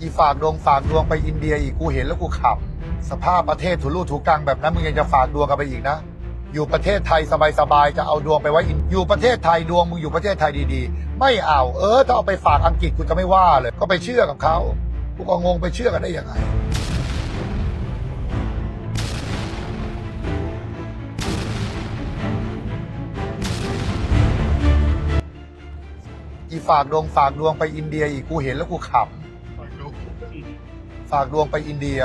อีฝากดวงฝากดวงไปอินเดียอีกกูเห็นแล้วกูขำสภาพประเทศถูรูถูกังแบบนั้นมึงยังจะฝากดวงกันไปอีกนะ อยู่ประเทศไทยสบายๆจะเอาดวงไปไว้อินอยู่ประเทศไทยดวงมึงอยู่ประเทศไทยดีๆ ไม่เอาเออถ้าเอาไปฝากอังกฤษกูจะไม่ว่าเลย ก็ไปเชื่อกับเขากูก็งงไปเชื่อกันได้ยังไงอีฝากดวงฝากดวงไปอินเดียอีกกูเห็นแล้วกูขำ ฝากดวงไปอินเดีย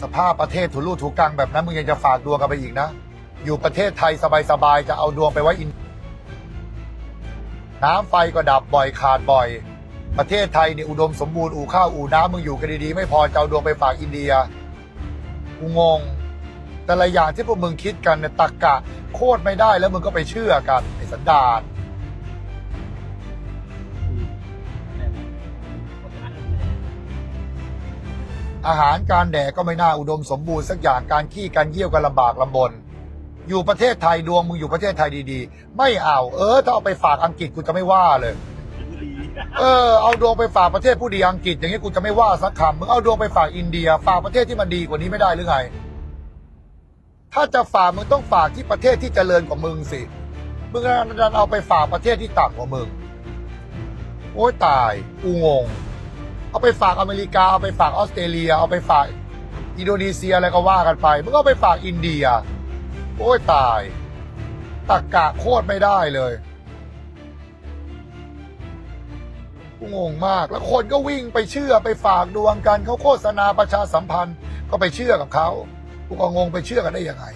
สภาพประเทศถูรูถูกังแบบนั้นมึงยังจะฝากดวงกันไปอีกนะ อยู่ประเทศไทยสบายๆจะเอาดวงไปไว้อิน น้ำไฟก็ดับบ่อยขาดบ่อย ประเทศไทยเนี่ยอุดมสมบูรณ์อู่ข้าวอู่น้ำมึงอยู่กันดีๆไม่พอจะเอาดวงไปฝากอินเดียกูงง แต่ละอย่างที่พวกมึงคิดกันเนี่ยตักกะโคตรไม่ได้แล้วมึงก็ไปเชื่อกันไอ้สันดาน อาหารการแดกก็ไม่น่าอุดมสมบูรณ์สักอย่างการขี้การเยี่ยวกันลำบากลำบน อยู่ประเทศไทยดวงมึงอยู่ประเทศไทยดีๆ ไม่เอาเออ ถ้าเอาไปฝากอังกฤษกูจะไม่ว่าเลย เออเอาดวงไปฝากประเทศผู้ดีอังกฤษ อย่างนี้กูจะไม่ว่าสักคำมึงเอาดวงไปฝากอินเดีย ฝากประเทศที่มันดีกว่านี้ไม่ได้หรือไง ถ้าจะฝากมึงต้องฝากที่ประเทศที่เจริญกว่ามึงสิมึงดันเอาไปฝากประเทศที่ต่ำกว่ามึงโอ้ยตายกูงง เอาไปฝากอเมริกา เอาไปฝากออสเตรเลีย เอาไปฝากอินโดนีเซียอะไรก็ว่ากันไปมึงก็เอาไปฝากอินเดีย โอ้ยตายตักกะโคตรไม่ได้เลยกูงงมาก แล้วคนก็วิ่งไปเชื่อไปฝากดวงกันเขาโฆษณาประชาสัมพันธ์ ก็ไปเชื่อกับเขากูก็งงไปเชื่อกันได้ยังไง